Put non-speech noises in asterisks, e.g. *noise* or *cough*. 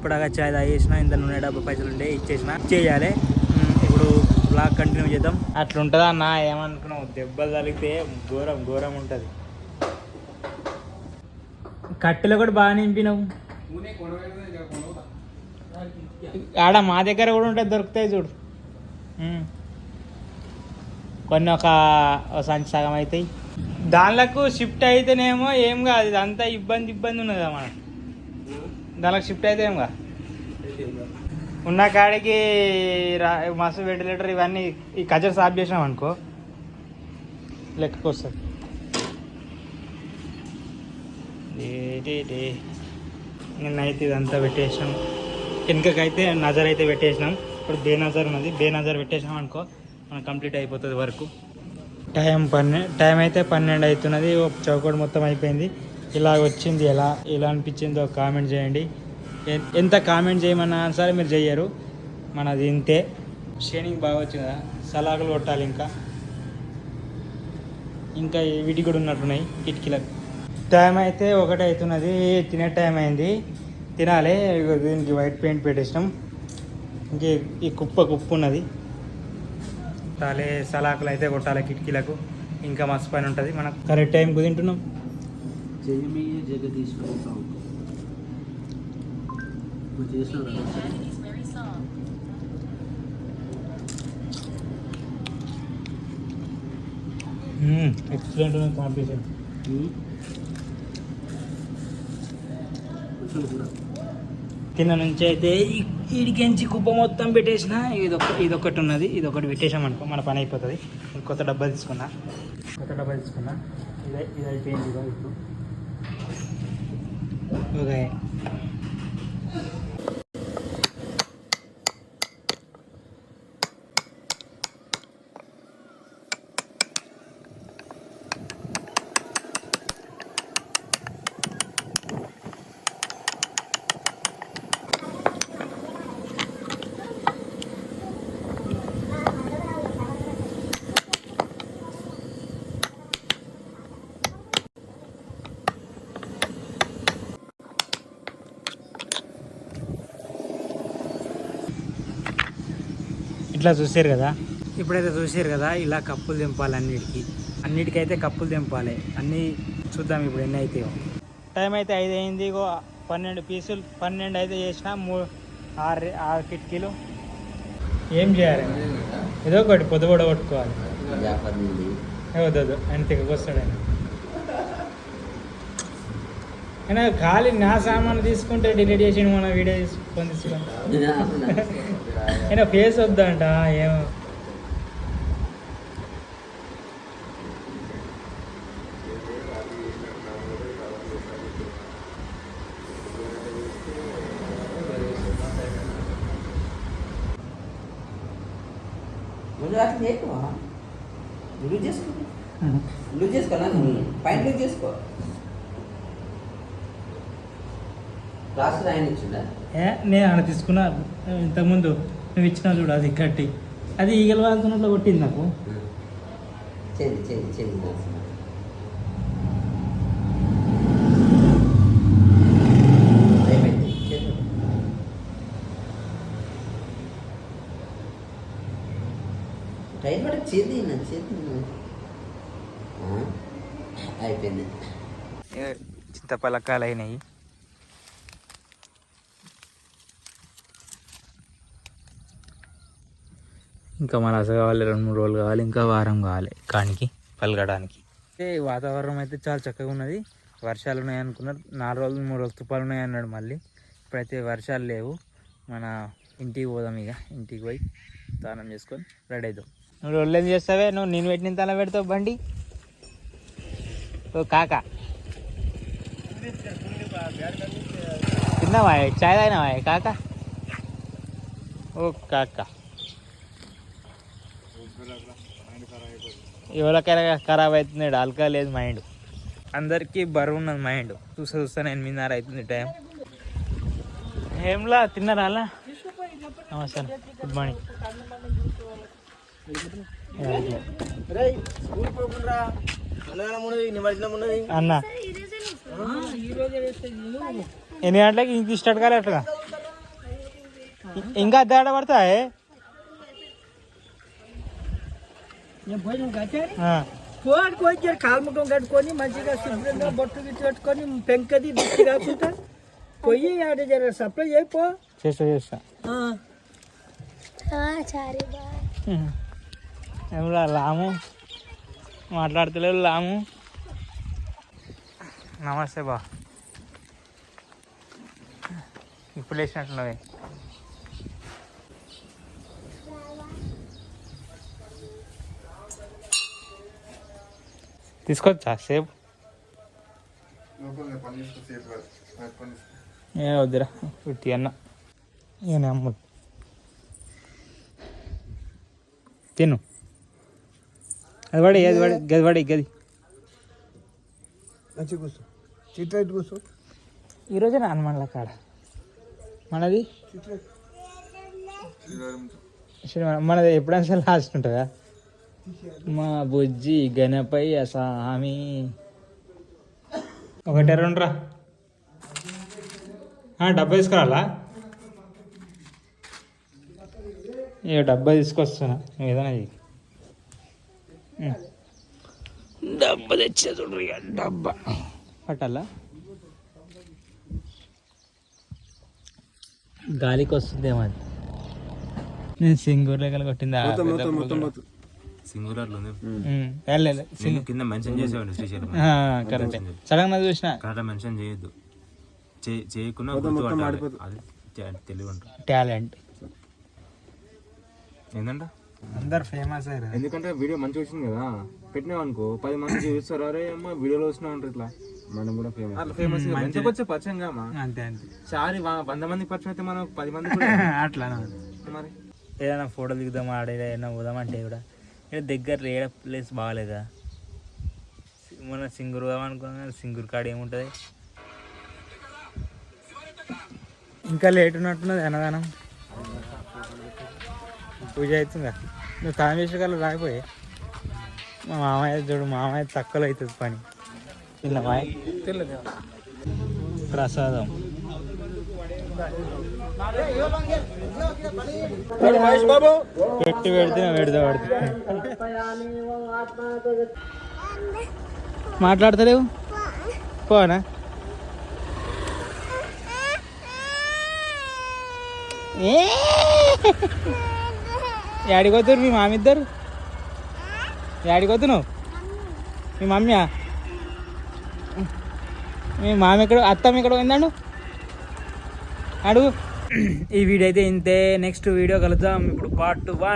ఇప్పుడాగా చాయ్ తాగేసిన ఇంత నూనె డబ్బా పైసలు ఉండే ఇచ్చేసిన చేయాలి. ఉమ్, ఇప్పుడు బ్లాగ్ కంటిన్యూ చేద్దాం. అట్లుంటుందా అన్న? ఏమనుకున్నావు? దెబ్బలు తగిలితే ఘోరం ఘోరం ఉంటుంది. కట్టెలు కూడా బాగా నింపినావు. ఆడ మా దగ్గర కూడా ఉంటాయి దొరుకుతాయి చూడు. కొన్ని ఒక ఒక సంచి సగం అవుతాయి. దానిలకు షిఫ్ట్ అయితేనేమో ఏం కాదు ఇదంతా ఇబ్బంది ఇబ్బంది ఉన్నదా మనకు దానికి షిఫ్ట్ అయితే ఏం ఉన్న కాడికి రా మస్తు వెంటిలేటర్ ఇవన్నీ ఈ కజర్ సాఫ్ చేసినాం అనుకో లెక్కకు వస్తుంది నిన్నైతే ఇదంతా పెట్టేసినాం. వెనుకకైతే నజర్ అయితే పెట్టేసినాం. ఇప్పుడు బే నజర్ ఉన్నది. బే నజర్ పెట్టేసినాం అనుకో మనకు కంప్లీట్ అయిపోతుంది వర్క్. టైం పన్నె టైం అయితే పన్నెండు అవుతున్నది. ఒక చౌకట్ మొత్తం అయిపోయింది. ఇలా వచ్చింది ఎలా ఎలా అనిపించిందో కామెంట్ చేయండి. ఎంత కామెంట్ చేయమన్నా సరే మీరు చెయ్యరు మనది ఇంతే. షేనింగ్ బాగా వచ్చింది కదా సలాకులు కొట్టాలి ఇంకా. ఇంకా వీటి కూడా ఉన్నట్టున్నాయి కిటికీలకు. టైం అయితే ఒకటి అవుతున్నది తినే టైం అయింది. తినాలి దీనికి వైట్ పెయింట్ పెట్టేసినాం. ఇంక ఈ కుప్ప కుప్ప ఉన్నది. తాలే సలాకులు అయితే కొట్టాలి కిటికీలకు. ఇంకా మస్తు పని ఉంటుంది మనం కరెక్ట్ టైంకు తింటున్నాం. జయమయ్య జగదీశ్వర సాగు. నువ్వు? Excellent competition. కింద నుంచి అయితే ఇడికెంచి కుప్ప మొత్తం పెట్టేసిన. ఇదొక ఇదొకటి ఉన్నది. ఇదొకటి పెట్టేసాం అనుకో మన పని అయిపోతుంది. కొత్త డబ్బా తీసుకున్నా. కొత్త డబ్బా తీసుకున్నా. ఇదే ఇది అయిపోయింది ఇప్పుడు. ok ఇట్లా చూసారు కదా? ఇప్పుడైతే చూసారు కదా ఇలా కప్పులు దింపాలి అన్నిటికీ. అన్నిటికైతే కప్పులు దింపాలి అన్నీ చూద్దాం ఇప్పుడు ఎన్ని అవుతాయో టైం అయితే ఐదు అయింది ఇగో పన్నెండు పీసులు పన్నెండు అయితే చేసిన మూ ఆరు ఆరు కిటికీలు. ఏం చేయాలి? ఏదో ఒకటి పొద్దుబడ కొట్టుకోవాలి. వద్దు ఆయన తెగకొస్తాడు ఆయన. అయినా ఖాళీ నా సామాను తీసుకుంటే డిలీట్ చేసి మన వీడియో తీసుకొని తీసుకుని. *laughs* *laughs* అయినా ఫేస్ వద్దంట ఏమో. లూజ్ చేసుకో. లూజ్ పైన లూజ్ చేసుకో. క్లాస్ ఏ నేను తీసుకున్నా ఇంతకుముందు. నువ్వు ఇచ్చినావు చూడు అది కట్టి. అది ఈగల వాళ్తున్నట్లు కొట్టింది నాకు. పడక నా చేతి అయిపోయింది. చింతపలకాలు అయినాయి. ఇంకా మలస కావాలి రెండు మూడు రోజులు కావాలి ఇంకా వారం కావాలి. కానికి పలకడానికి. ఏ వాతావరణం అయితే చాలా చక్కగా ఉన్నది. వర్షాలు ఉన్నాయి అనుకున్నారు. నాలుగు రోజులు మూడు రోజులు తుపాలు ఉన్నాయి అన్నాడు మళ్ళీ. ఇప్పుడైతే వర్షాలు లేవు. మన ఇంటికి పోదాం ఇక. ఇంటికి పోయి స్నానం చేసుకొని రెడీ అవుతాం నువ్వు రోజులు ఏం చేస్తావే? నువ్వు నేను పెట్టిన తల పెడతావు బండి? ఓ కాక. తిన్నావా? చాయ్ తాగినావా? కాక? ఓ కాక. ఎవరికైనా ఖరాబ్ అవుతుంది అల్కా లేదు మైండ్ అందరికీ బరువు ఉన్నది మైండ్ చూస్తా చూస్తా ఎనిమిదిన్నర అవుతుంది టైం? ఏంలా తిన్నారా అలా? నమస్తే గుడ్ మార్నింగ్ అన్న. ఎన్ని గంటలకి ఇంక స్టార్ట్ కాలే అట్లా? ఇంకా తేడ పడతాయి? నేను భోజనం కట్టే ఆ, పోని కొంచెం కాల్ముఖం కట్టుకొని మంచిగా శుభ్రంగా బొట్టు గిట్టు కట్టుకొని పెంకది దిష్టి కాకుండా పొయ్యి ఆడ జర సప్లై అయిపో చేస్తా చేస్తా. చారి బాయ్ ఏమిరా లాము? మాట్లాడతలేవు లాము? నమస్తే బా. ఇప్పుడు లేచినట్టున్నది తీసుకొచ్చా సేపు ఏ వద్దురా ఉట్టి అన్న ఈయన అమ్ముడు తిను అది పడి అది పడి గది పడి గది మంచి కూర్చో చిట్లెట్ కూర్చో ఈరోజే నా హనుమాన్ల కాడ మనది శనివారం. మనది ఎప్పుడైనా సరే లాస్ట్ ఉంటుందా మా బుజ్జి గణపయ్య స్వామి. ఒకటే రెండు రా. ఆ, డబ్బా తీసుకురాలా? ఏ డబ్బా తీసుకొస్తున్నా. ఏదైనా. డబ్బా తెచ్చే చూడరు ఇక డబ్బా. పట్టాలా? గాలికి వస్తుందేమో అది. నేను సింగూర్ లెక్కలు కొట్టిందా వెళ్ళలేదు. నేను కింద మెన్షన్ చేసేవాడు శ్రీశైలం కరెక్ట్. సడన్గా చూసిన? కరెక్ట్ మెన్షన్ చేయొద్దు. చేయకుండా అది తెలివి టాలెంట్. ఏంటంట అందరు ఫేమస్ అయ్యారు ఎందుకంటే వీడియో మంచిగా వచ్చింది కదా. పెట్టినావు అనుకో పది మంది చూస్తారు అరే అమ్మ వీడియోలో వస్తున్నావు అంటారు ఇట్లా. మనం కూడా ఫేమస్ అట్లా ఫేమస్ మంచిగా వచ్చే పరిచయం కామా అంతే అంతే. సారి వంద మంది పరిచయం అయితే మనం పది మంది కూడా *laughs* అట్లా మరి? ఏదైనా ఫోటో దిగుదాం ఆడ ఏదైనా పోదాం అంటే కూడా. ఇక్కడ దగ్గర ఏడ ప్లేస్ బాగాలేదా మన సింగూర్ అనుకున్నా సింగూర్ కాడ ఏముంటుంది ఇంకా లేట్ ఉన్నట్టున్నది అన్నదానం పూజ అవుతుందా నువ్వు తాను చేసే కల్లా రాకపోయి మా మామయ్య చూడు మామయ్య తక్కువలో అవుతుంది పని తిన్నవా ప్రసాదం పెట్టి పెడితే పెడతా పడుతుంది. మాట్లాడతలేవు? పోనా? ఏ? ఏడిపోతురు మీ మామ ఇద్దరు ఏడిపోతున్నావు మీ మమ్మీయా? మీ మామ ఎక్కడ అత్తమ్మ ఎక్కడ పోయిందండు? అడుగు. ఈ వీడియో అయితే ఇంతే. నెక్స్ట్ వీడియో కలుద్దాం. ఇప్పుడు పార్ట్ వన్